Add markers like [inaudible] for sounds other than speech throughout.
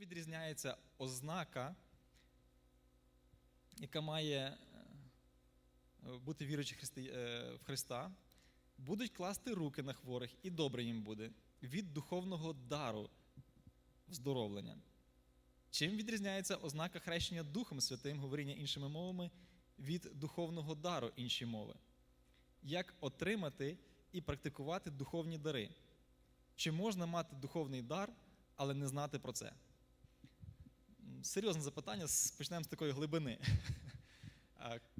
відрізняється ознака, яка має е, бути віруючи е, в Христа, будуть класти руки на хворих, і добре їм буде від духовного дару вздоровлення. Чим відрізняється ознака хрещення Духом Святим, говоріння іншими мовами від духовного дару інші мови? Як отримати і практикувати духовні дари? Чи можна мати духовний дар, але не знати про це? Серйозне запитання, з- почнемо з такої глибини. [laughs]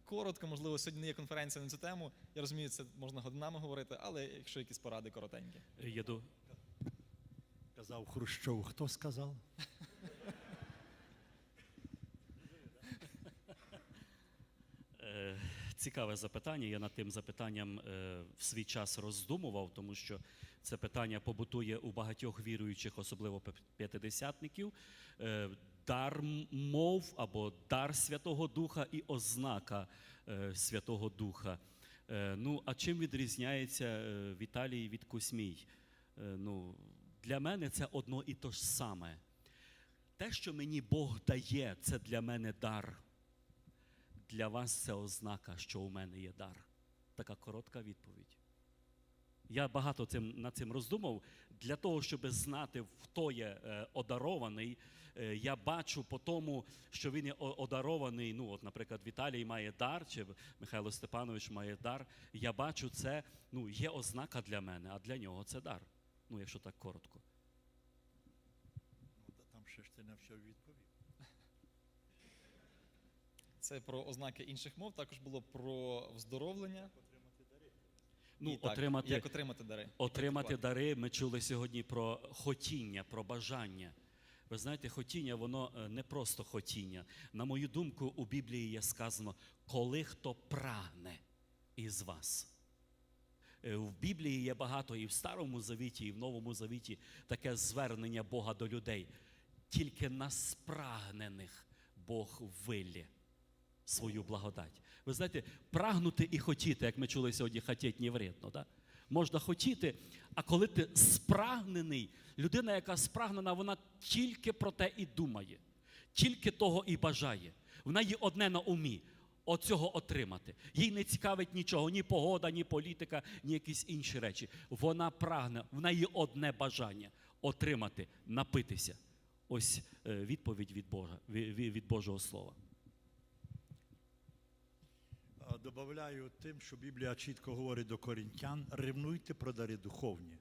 Коротко, можливо, сьогодні не є конференція на цю тему. Я розумію, це можна годинами говорити, але якщо якісь поради коротенькі. Я до... Казав Хрущов. Хто сказав? Е, Цікаве запитання. Я над тим запитанням е, в свій час роздумував, тому що це питання побутує у багатьох віруючих, особливо п'ятидесятників. Дар мов або дар Святого Духа і ознака е, Святого Духа. Е, Ну, а чим відрізняється е, Віталій від Кузьмій? Е, Ну, для мене це одно і то ж саме. Те, що мені Бог дає, це для мене дар. Для вас це ознака, що у мене є дар. Така коротка відповідь. Я багато цим, над цим роздумав. Для того, щоб знати, хто є е, одарований, е, я бачу по тому, що він є одарований. Ну, от, наприклад, Віталій має дар, чи Михайло Степанович має дар. Я бачу це, ну, є ознака для мене, а для нього це дар. Ну, якщо так коротко. Ну, Там ще ж ти не все відповів. Це про ознаки інших мов, також було про вздоровлення. Ну, так, отримати, як отримати дари. Отримати дари, ми чули сьогодні про хотіння, про бажання. Ви знаєте, хотіння, воно е, не просто хотіння. На мою думку, у Біблії є сказано, коли хто прагне із вас. Е, В Біблії є багато і в Старому Завіті, і в Новому Завіті таке звернення Бога до людей. Тільки на спрагнених Бог вилє свою благодать. Ви знаєте, прагнути і хотіти, як ми чули сьогодні, хотіть не вредно. Да? Можна хотіти, а коли ти спрагнений, людина, яка спрагнена, вона тільки про те і думає, тільки того і бажає. В неї одне на умі. Оцього отримати. Їй не цікавить нічого, ні погода, ні політика, ні якісь інші речі. Вона прагне, в неї одне бажання отримати, напитися. Ось е, відповідь від Бога, ві- ві- від Божого Слова. Добавляю тим, що Біблія чітко говорить до корінтян, ревнуйте про дари духовні.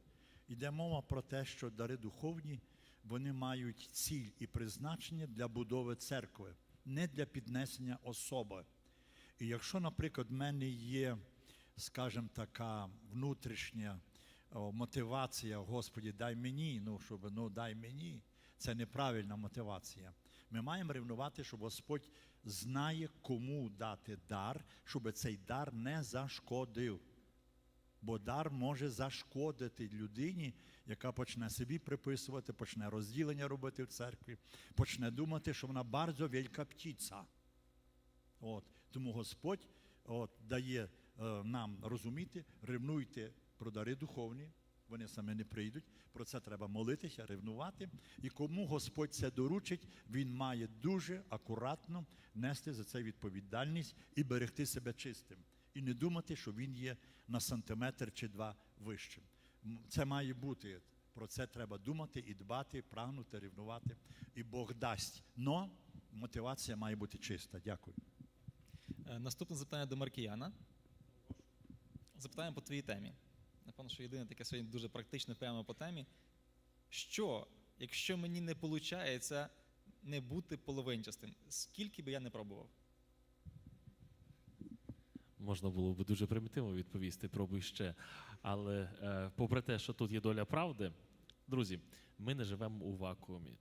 Йде мова про те, що дари духовні вони мають ціль і призначення для будови церкви, не для піднесення особи. І якщо, наприклад, в мене є, скажімо, така внутрішня мотивація, Господі, дай мені, ну, щоб ну дай мені, це неправильна мотивація. Ми маємо ревнувати, щоб Господь знає, кому дати дар, щоб цей дар не зашкодив. Бо дар може зашкодити людині, яка почне собі приписувати, почне розділення робити в церкві, почне думати, що вона bardzo велика птиця. От. Тому Господь от, дає е, нам розуміти, ревнуйте про дари духовні, вони саме не прийдуть. Про це треба молитися, ревнувати. І кому Господь це доручить, він має дуже акуратно нести за це відповідальність і берегти себе чистим. І не думати, що він є на сантиметр чи два вищим. Це має бути. Про це треба думати і дбати, прагнути, рівнувати. І Бог дасть. Но мотивація має бути чиста. Дякую. Е, Наступне запитання до Маркіяна. Запитання по твоїй темі. Напевно, що єдине таке сьогодні дуже практичне прямо по темі. Що, якщо мені не виходить не бути половинчастим, скільки би я не пробував? Можна було б дуже примітивно відповісти, пробуй ще. Але е, попри те, що тут є доля правди, друзі, ми не живемо у вакуумі.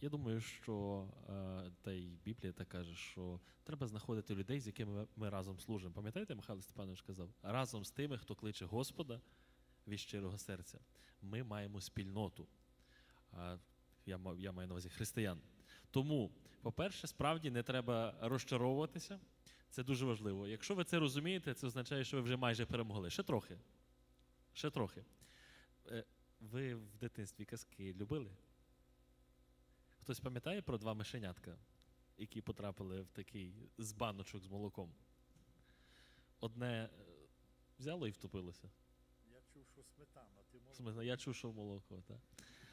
Я думаю, що е, та й Біблія так каже, що треба знаходити людей, з якими ми, разом служимо. Пам'ятаєте, Михайло Степанович казав, разом з тими, хто кличе Господа від щирого серця. Ми маємо спільноту. Я, маю на увазі християн. Тому, по-перше, справді не треба розчаровуватися. Це дуже важливо. Якщо ви це розумієте, це означає, що ви вже майже перемогли. Ще трохи. Ще трохи. Е, Ви в дитинстві казки любили? Хтось пам'ятає про два мишенятка, які потрапили в такий з баночок з молоком? Одне е, взяло і втопилося. Смислі, Я чув, що молоко, так.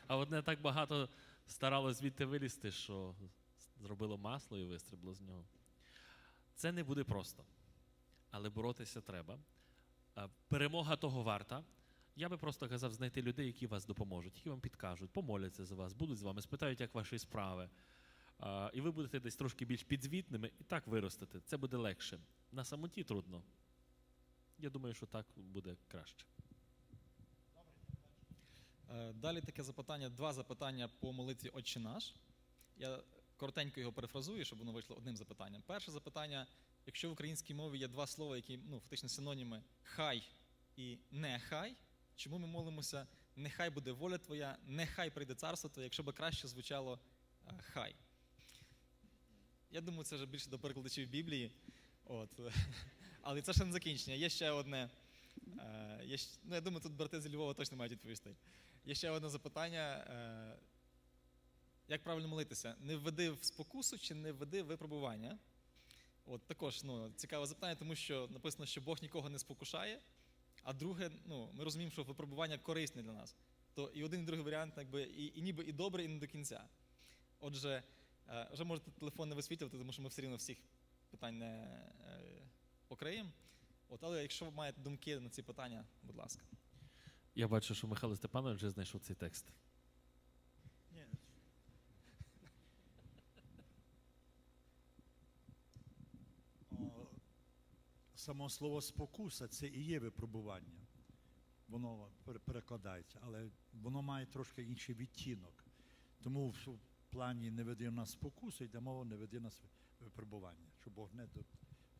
А одне так багато старалось звідти вилізти, що зробило масло і вистрібло з нього. Це не буде просто, але боротися треба. Перемога того варта. Я би просто казав знайти людей, які вас допоможуть, які вам підкажуть, помоляться за вас, будуть з вами, спитають, як ваші справи. І ви будете десь трошки більш підзвітними і так виростете. Це буде легше. На самоті трудно. Я думаю, що так буде краще. Е, Далі таке запитання, два запитання по молитві Отче наш. Я коротенько його перефразую, щоб воно вийшло одним запитанням. Перше запитання: якщо в українській мові є два слова, які ну, фактично синоніми хай і нехай, чому ми молимося нехай буде воля твоя, нехай прийде царство твоє, якщо би краще звучало е, хай. Я думаю, це вже більше до перекладачів Біблії. От. [laughs] Але це ще не закінчення. Є ще одне. е, Є, ну, я думаю, тут брати з Львова точно мають відповісти. Є ще одне запитання. е, Як правильно молитися? Не введи в спокусу чи не введи випробування? От також ну, цікаве запитання, тому що написано, що Бог нікого не спокушає. А друге, ну, ми розуміємо, що випробування корисне для нас. То і один, і другий варіант, якби, і, і ніби і добре, і не до кінця. Отже, е, вже можете телефон не висвітлювати, тому що ми все рівно всіх питань не е, покриємо. От, але якщо ви маєте думки на ці питання, будь ласка. Я бачу, що Михайло Степанович вже знайшов цей текст. Ні. Само слово спокуса це і є випробування. Воно перекладається, але воно має трошки інший відтінок. Тому в плані не веди нас спокусу, йде мова не веди нас випробування, щоб Бог не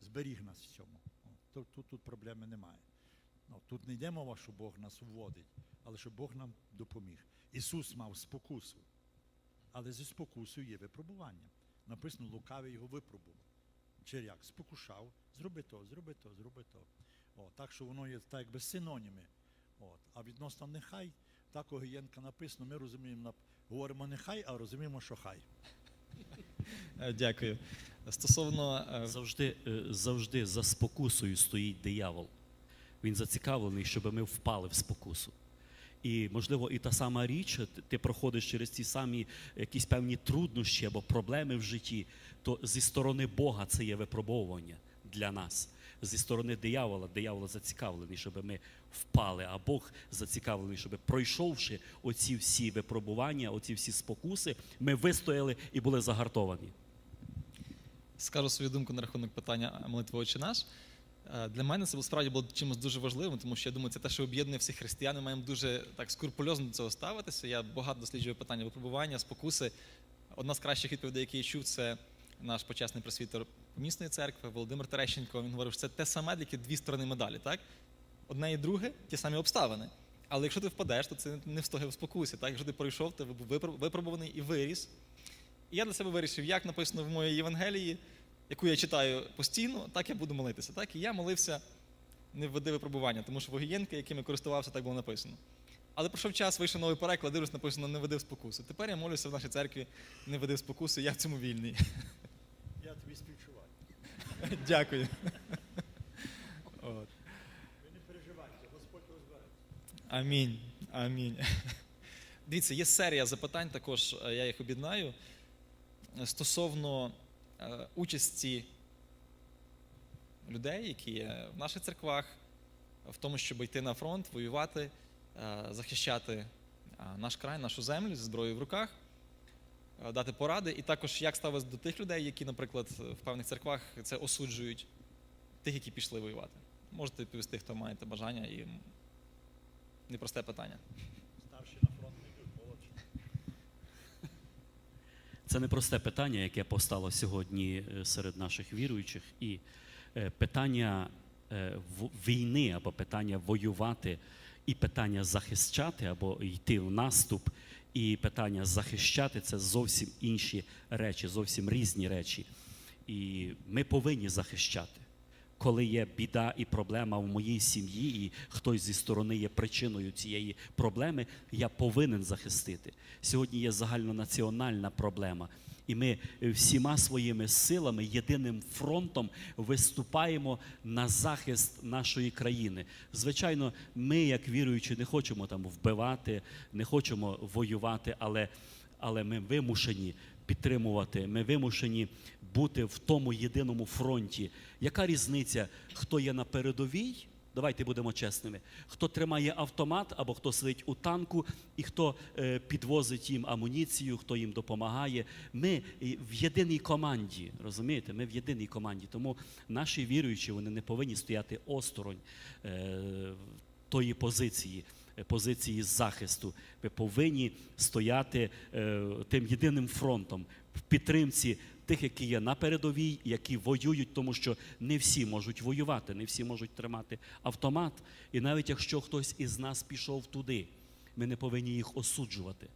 зберіг нас в цьому. То- Тут, тут проблеми немає. Ну, тут не йде мова, що Бог нас вводить, але що Бог нам допоміг. Ісус мав спокусу, але зі спокусою є випробування. Написано, лукавий його випробував. Чи як? Спокушав, зроби то, зроби то, зроби то. О, так що воно є так якби синоніми. От. А відносно нехай, так у Гієнка написано, ми розуміємо, говоримо нехай, а розуміємо, що хай. Е, Дякую. Стосовно е, Завжди, е, завжди за спокусою стоїть диявол. Він зацікавлений, щоб ми впали в спокусу. І, можливо, і та сама річ, ти- проходиш через ті самі якісь певні труднощі або проблеми в житті, то зі сторони Бога це є випробовування для нас. Зі сторони диявола, диявол зацікавлений, щоб ми впали, а Бог зацікавлений, щоб пройшовши оці всі випробування, оці всі спокуси, ми вистояли і були загартовані. скажу свою думку на рахунок питання молитви «Отче наш. Е, Для мене це справді було чимось дуже важливим, тому що я думаю, це те, що об'єднує всіх християн. Ми маємо дуже так скрупульозно до цього ставитися. Я багато досліджую питання випробування, спокуси. Одна з кращих відповідей, які я чув, це наш почесний просвітер помісної церкви Володимир Терещенко. Він говорив, що це те саме, тільки дві сторони медалі. Так? Одне і друге ті самі обставини. Але якщо ти впадеш, то це не встояв в спокусі. Так? Якщо ти пройшов, ти був випро- випробуваний і виріс. І я для себе вирішив, як написано в моїй Євангелії, яку я читаю постійно, так я буду молитися. Так? І я молився не введи випробування, тому що вогієнки, якими користувався, так було написано. Але пройшов час, вийшов новий переклад, дивлюсь, написано не веди в спокусу. Тепер я молюся в нашій церкві, не веди в спокусу, я в цьому вільний. [laughs] Я тобі співчуваю. [laughs] Дякую. [laughs] От. Ви не переживайте, Господь розбереться. Амінь. Амінь. Дивіться, є серія запитань, також е, я їх об'єднаю. Е, Стосовно участі людей, які є в наших церквах, в тому, щоб йти на фронт, воювати, е, захищати е, наш край, нашу землю зі зброєю в руках, е, дати поради, і також як ставитися до тих людей, які, наприклад, в певних церквах це осуджують, тих, які пішли воювати. Можете відповісти, хто маєте бажання і непросте питання. Старші на фронт не йдуть, молодші. Це непросте питання, яке постало сьогодні е, серед наших віруючих, і е, питання е, війни або питання воювати, і питання захищати або йти в наступ, і питання захищати це зовсім інші речі, зовсім різні речі. І ми повинні захищати. Коли є біда і проблема в моїй сім'ї, і хтось зі сторони є причиною цієї проблеми, я повинен захистити. Сьогодні є загальнонаціональна проблема. І ми всіма своїми силами, єдиним фронтом виступаємо на захист нашої країни. Звичайно, ми, як віруючі, не хочемо там вбивати, не хочемо воювати, але, але ми вимушені підтримувати, ми вимушені бути в тому єдиному фронті. Яка різниця, хто є на передовій? Давайте будемо чесними. Хто тримає автомат або хто сидить у танку, і хто е, підвозить їм амуніцію, хто їм допомагає. Ми е, в єдиній команді, розумієте? Ми в єдиній команді. Тому наші віруючі вони не повинні стояти осторонь е, тої позиції. Е, Позиції захисту. Ви повинні стояти е, тим єдиним фронтом в підтримці тих, які є на передовій, які воюють, тому що не всі можуть воювати, не всі можуть тримати автомат. І навіть якщо хтось із нас пішов туди, ми не повинні їх осуджувати,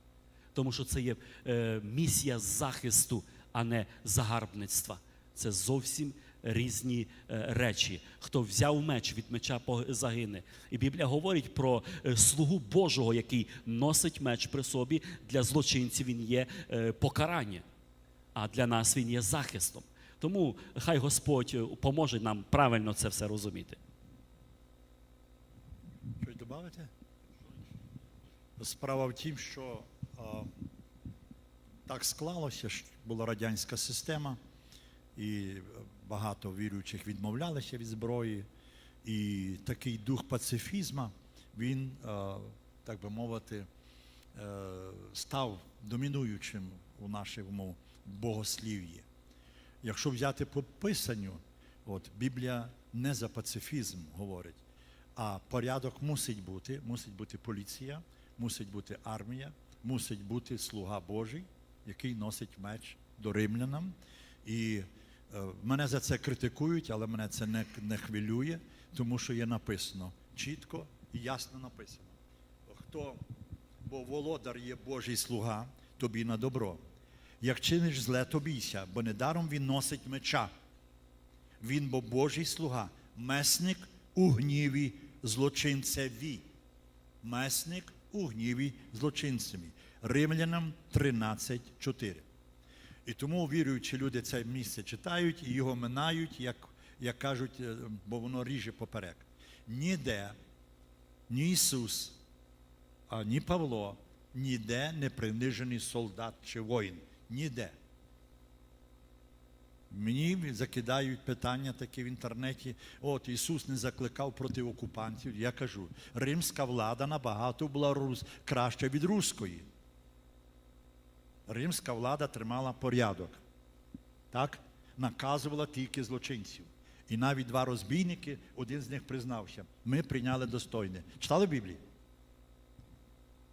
тому що це є е, місія захисту, а не загарбництва. Це зовсім різні е, речі. Хто взяв меч від меча загине. І Біблія говорить про е, слугу Божого, який носить меч при собі. Для злочинців він є е, покарання, а для нас він є захистом. Тому хай Господь поможе нам правильно це все розуміти. Щось додати? Справа в тім, що а, так склалося, що була радянська система, і багато віруючих відмовлялися від зброї. І такий дух пацифізму, він, так би мовити, е, став домінуючим у нашому богослів'ї. Якщо взяти по писанню, от Біблія не за пацифізм говорить, а порядок мусить бути, мусить бути поліція, мусить бути армія, мусить бути слуга Божий, який носить меч до римлянам. І е, мене за це критикують, але мене це не, не хвилює, тому що є написано чітко і ясно написано. Хто, бо володар є Божий слуга, тобі на добро. Як чиниш зле, то бійся, бо недаром він носить меча. Він бо Божий слуга, месник у гніві злочинцеві. Месник у гніві злочинцеві. Римлянам 13.4. І тому віруючі люди це місце читають і його минають, як, як кажуть, е, бо воно ріже поперек. Ніде ні Ісус, а ні Павло, ніде не принижений солдат чи воїн. Ніде. Мені закидають питання такі в інтернеті. От Ісус не закликав проти окупантів. Я кажу, римська влада набагато була рус, краща від руської. Римська влада тримала порядок. Так? Наказувала тільки злочинців. І навіть два розбійники, один з них признався, ми прийняли достойне. Читали Біблію?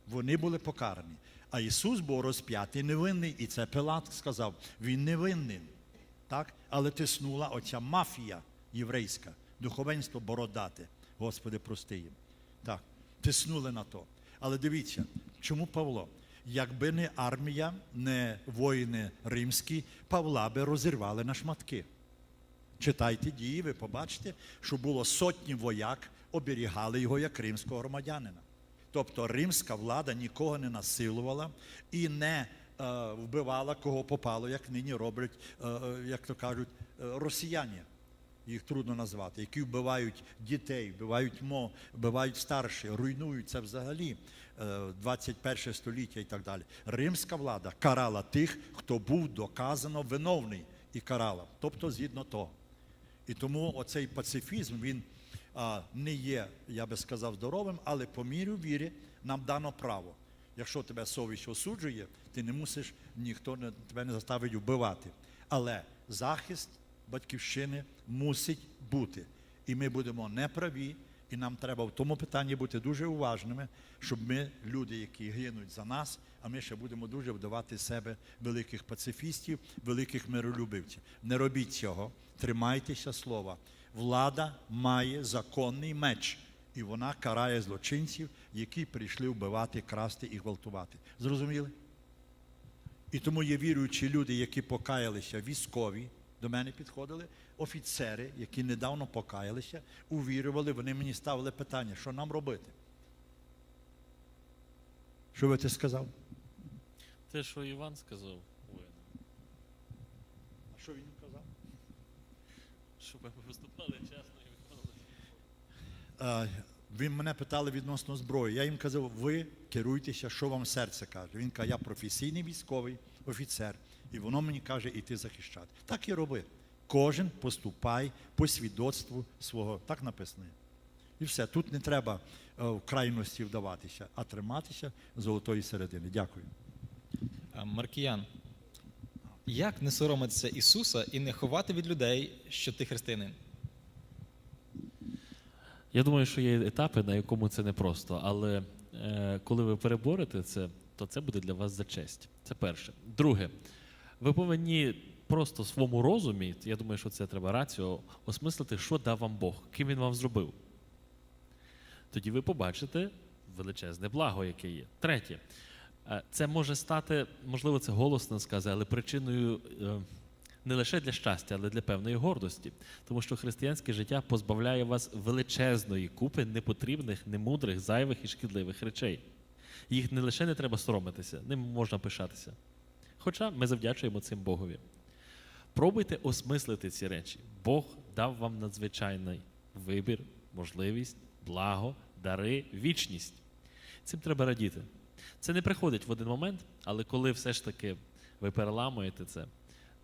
Вони були покарані. А Ісус був розп'ятий невинний, і це Пилат сказав, він невинний. Так? Але тиснула оця мафія єврейська, духовенство бородате. Господи, прости їм. Так, тиснули на то. Але дивіться, чому Павло? Якби не армія, не воїни римські, Павла би розірвали на шматки. Читайте дії, ви побачите, що було сотні вояк, оберігали його як римського громадянина. Тобто римська влада нікого не насилувала і не е, вбивала кого попало, як нині роблять, е, е, як то кажуть, е, росіяни. Їх трудно назвати, які вбивають дітей, вбивають мо, вбивають старших, руйнують це взагалі 21 століття і так далі. Римська влада карала тих, хто був доказано виновний і карала, тобто згідно того. І тому оцей пацифізм він а, не є, я би сказав, здоровим, але по мірі віри нам дано право. Якщо тебе совість осуджує, ти не мусиш, ніхто не, тебе не заставить вбивати. Але захист батьківщини мусить бути. І ми будемо неправі, і нам треба в тому питанні бути дуже уважними, щоб ми, люди, які гинуть за нас, а ми ще будемо дуже вдавати себе великих пацифістів, великих миролюбивців. Не робіть цього, тримайтеся слова. Влада має законний меч, і вона карає злочинців, які прийшли вбивати, красти і гвалтувати. Зрозуміли? І тому є віруючі люди, які покаялися, військові, До мене підходили офіцери, які недавно покаялися, увірювали, вони мені ставили питання, що нам робити. Що ви ти сказав? Те, що Іван сказав, воїн, А що він казав? щоб ми виступали чесно і виконали. Е, Він мене питали відносно зброї. Я їм казав, ви керуйтеся, що вам серце каже. Він каже, я професійний військовий офіцер, і воно мені каже іти захищати. Так і роби. Кожен поступай по свідоцтву свого. Так написано. І все. Тут не треба е, в крайності вдаватися, а триматися золотої середини. Дякую. Маркіян, як не соромитися Ісуса і не ховати від людей, що ти християнин? Я думаю, що є етапи, на якому це непросто, але е, коли ви переборете це, то це буде для вас за честь. Це перше. Друге, ви повинні просто в своєму розумі, я думаю, що це треба раціо, осмислити, що дав вам Бог, ким він вам зробив. Тоді ви побачите величезне благо, яке є. Третє, е, це може стати, можливо, це голосно сказати, але причиною. е, не лише для щастя, але для певної гордості. Тому що християнське життя позбавляє вас величезної купи непотрібних, немудрих, зайвих і шкідливих речей. Їх не лише не треба соромитися, ним можна пишатися. Хоча ми завдячуємо цим Богові. Пробуйте осмислити ці речі. Бог дав вам надзвичайний вибір, можливість, благо, дари, вічність. Цим треба радіти. Це не приходить в один момент, але коли все ж таки ви переламуєте це,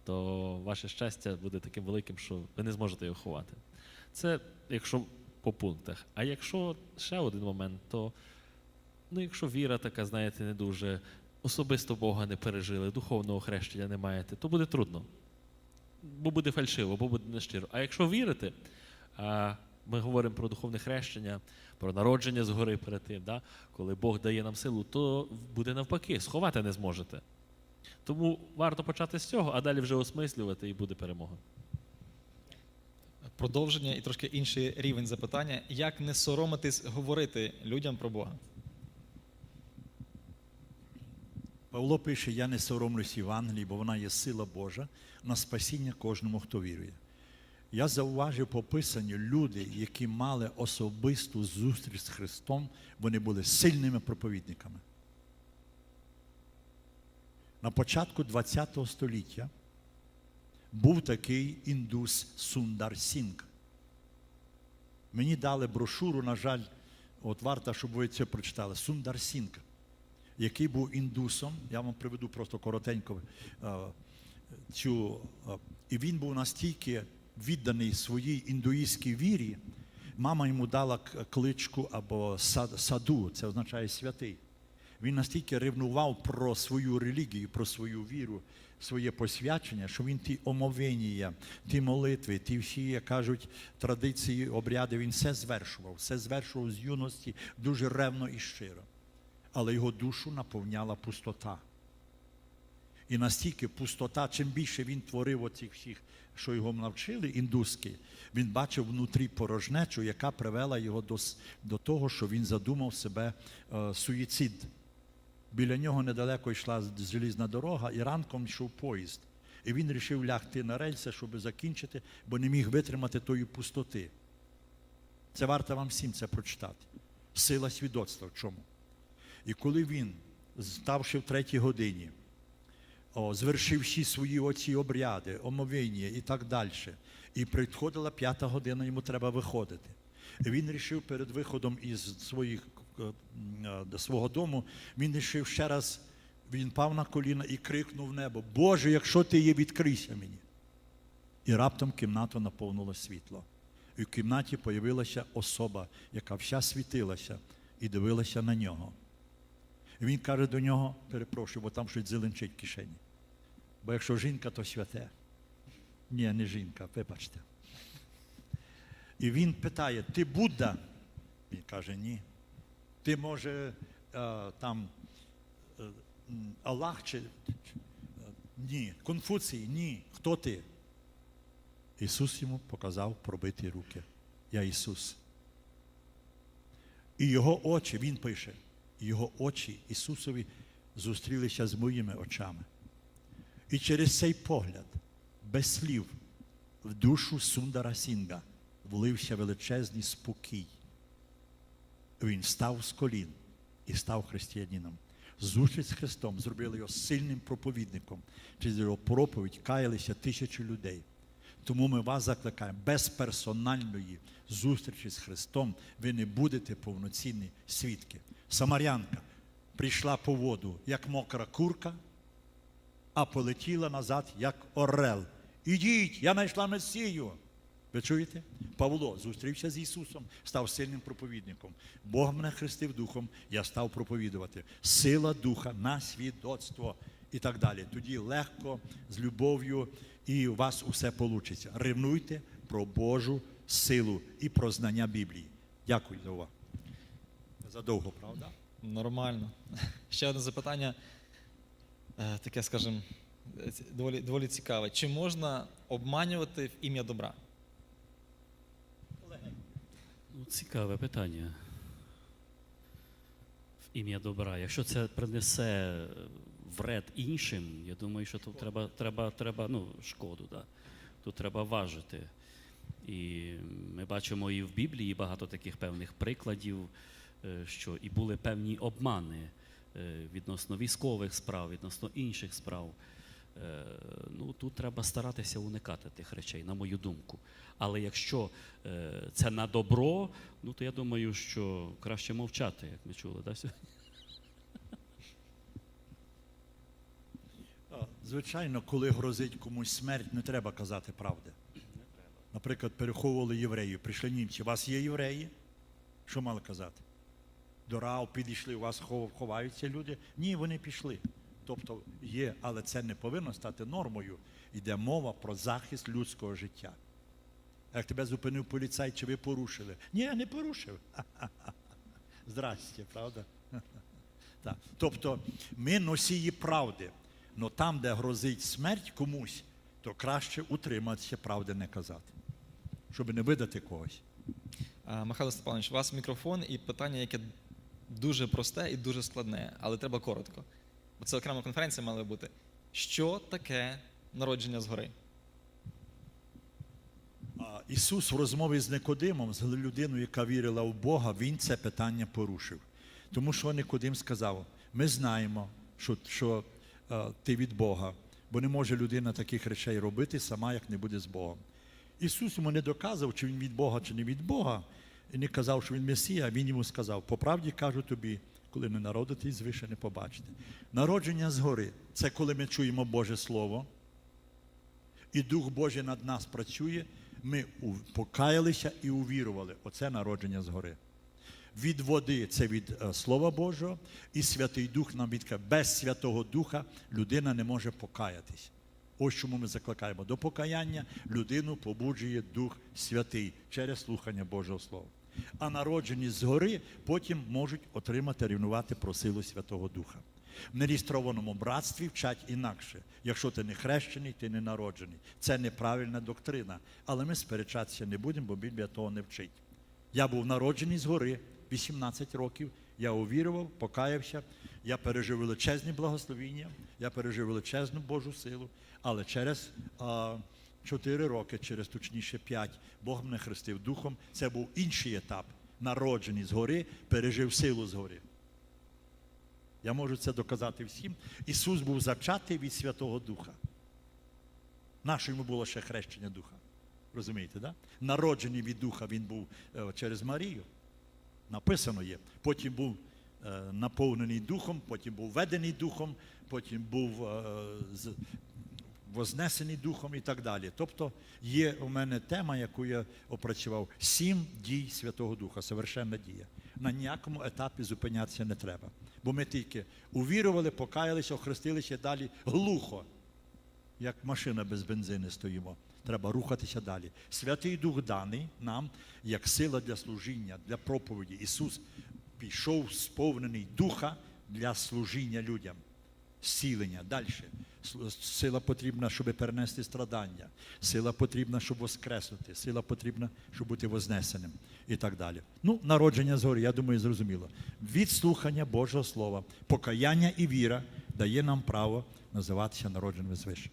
то ваше щастя буде таким великим, що ви не зможете його ховати. Це якщо по пунктах. А якщо ще один момент, то ну, якщо віра така, знаєте, не дуже особисто Бога не пережили, духовного хрещення не маєте, то буде трудно. Бо буде фальшиво, бо буде нещиро. А якщо вірите, ми говоримо про духовне хрещення, про народження згори перед тим, да? коли Бог дає нам силу, то буде навпаки, сховати не зможете. Тому варто почати з цього, а далі вже осмислювати і буде перемога. Продовження і трошки інший рівень запитання. Як не соромитись говорити людям про Бога? Павло пише: Я не соромлюсь Євангелії, бо вона є сила Божа на спасіння кожному, хто вірує. Я зауважив по писанню люди, які мали особисту зустріч з Христом, вони були сильними проповідниками. На початку ХХ століття був такий індус Сундар Сінг. Мені дали брошуру, на жаль, от варто, щоб ви це прочитали. Сундар Сінг який був індусом. Я вам приведу просто коротенько е, цю. е, і він був настільки відданий своїй індуїстській вірі. Мама йому дала кличку або сад- саду, це означає святий. Він настільки ревнував про свою релігію, про свою віру, своє посвячення, що він ті омовення, ті молитви, ті всі, як кажуть, традиції, обряди, він все звершував, все звершував з юності дуже ревно і щиро але його душу наповняла пустота. І настільки пустота, чим більше він творив оцих всіх, що його навчили, індуські, він бачив внутрі порожнечу, яка привела його до, до того, що він задумав себе е, суїцид. Біля нього недалеко йшла залізна дорога, і ранком йшов поїзд. І він вирішив лягти на рельси, щоб закінчити, бо не міг витримати тої пустоти. Це варто вам всім це прочитати. Сила свідоцтва в чому? І коли він, ставши в третій годині, о, звершив всі свої оці обряди, омовіння і так далі, і приходила п'ята година, йому треба виходити. І він вирішив перед виходом із своїх, е, свого дому, він вирішив ще раз, він пав на коліна і крикнув небо: Боже, якщо ти є, відкрийся мені. І раптом кімнату наповнило світло. І в кімнаті появилася особа, яка вся світилася і дивилася на нього. І він каже до нього, перепрошую, бо там щось зеленчить в кишені. Бо якщо жінка, то святе. Ні, не жінка, вибачте. І він питає: ти Будда? Він каже, ні. Ти може е, там е, Аллах чи. Ні. Конфуцій, ні. Хто ти? Ісус йому показав пробиті руки. Я Ісус. І його очі, він пише, його очі Ісусові зустрілися з моїми очами. І через цей погляд, без слів, в душу Сундара Сінга влився величезний спокій. Він встав з колін і став християнином. Зустріч з Христом зробили його сильним проповідником. Через його проповідь каялися тисячі людей. Тому ми вас закликаємо, без персональної зустрічі з Христом ви не будете повноцінні свідки. Самарянка прийшла по воду, як мокра курка, а полетіла назад, як орел. Ідіть, я знайшла Месію. Ви чуєте? Павло зустрівся з Ісусом, став сильним проповідником. Бог мене хрестив духом, я став проповідувати. Сила духа на свідоцтво і так далі. Тоді легко, з любов'ю, і у вас усе вийде. Ревнуйте про Божу силу і про знання Біблії. Дякую за увагу. Задовго, правда? Нормально. [laughs] Ще одне запитання, е, таке, скажімо, е, доволі, доволі цікаве. Чи можна обманювати в ім'я добра? Ну, цікаве питання. В ім'я добра. Якщо це принесе вред іншим, я думаю, що тут треба, треба, треба ну, шкоду, да. тут треба важити. І ми бачимо і в Біблії багато таких певних прикладів, е, що і були певні обмани е, відносно військових справ, відносно інших справ. Е, Ну, тут треба старатися уникати тих речей, на мою думку. Але якщо це на добро, ну то я думаю, що краще мовчати, як ми чули. Да? сьогодні? А, Звичайно, коли грозить комусь смерть, не треба казати правди. Наприклад, переховували євреїв, прийшли німці. У вас є євреї? Що мали казати? До Рау підійшли, у вас ховаються люди? Ні, вони пішли. Тобто є, але це не повинно стати нормою. Йде мова про захист людського життя. Як тебе зупинив поліцай, чи ви порушили? Ні, не порушив. [laughs] Здрасте, правда? [laughs] Так. Тобто ми носії правди. Але там, де грозить смерть комусь, то краще утриматися, правди не казати, щоб не видати когось. Михайло Степанович, у вас мікрофон і питання, яке дуже просте і дуже складне, але треба коротко. Бо це окрема конференція мала бути. Що таке народження згори? Ісус в розмові з Никодимом, з людиною, яка вірила в Бога, Він це питання порушив. Тому що Никодим сказав: ми знаємо, що, що ти від Бога, бо не може людина таких речей робити сама, як не буде з Богом. Ісус йому не доказав, чи він від Бога, чи не від Бога, і не казав, що він Месія, він йому сказав: по правді кажу тобі, коли не народитесь, звише не побачите. Народження згори це коли ми чуємо Боже Слово і Дух Божий над нас працює, ми покаялися і увірували. Оце народження згори. Від води це від е, Слова Божого, і Святий Дух нам відкаже. Без Святого Духа людина не може покаятись. Ось чому ми закликаємо до покаяння людину побуджує Дух Святий через слухання Божого Слова. А народжені згори потім можуть отримати рівнувати про силу Святого Духа. В нереєстрованому братстві вчать інакше. Якщо ти не хрещений, ти не народжений. Це неправильна доктрина. Але ми сперечатися не будемо, бо Біблія того не вчить. Я був народжений згори 18 років. Я увірував, покаявся, я пережив величезні благословіння, я пережив величезну Божу силу, але через а, 4 роки, через точніше 5, Бог мене хрестив духом. Це був інший етап. Народжений згори, пережив силу згори. Я можу це доказати всім. Ісус був зачатий від Святого Духа. Наше йому було ще хрещення Духа. Розумієте, да? Народжений від Духа він був е, через Марію. Написано є. Потім був е, наповнений Духом, потім був ведений Духом, потім був е, вознесений Духом і так далі. Тобто є у мене тема, яку я опрацював: сім дій Святого Духа, совершенна дія. На ніякому етапі зупинятися не треба. Бо ми тільки увірували, покаялися, охрестилися далі глухо як машина без бензини стоїмо. Треба рухатися далі. Святий Дух даний нам як сила для служіння, для проповіді. Ісус пішов сповнений духа для служіння людям, зцілення. Далі. Сила потрібна, щоб перенести страдання. Сила потрібна, щоб воскреснути. Сила потрібна, щоб бути вознесеним. І так далі. Ну, народження згори, я думаю, зрозуміло. Від слухання Божого Слова, покаяння і віра дає нам право називатися народженими звише.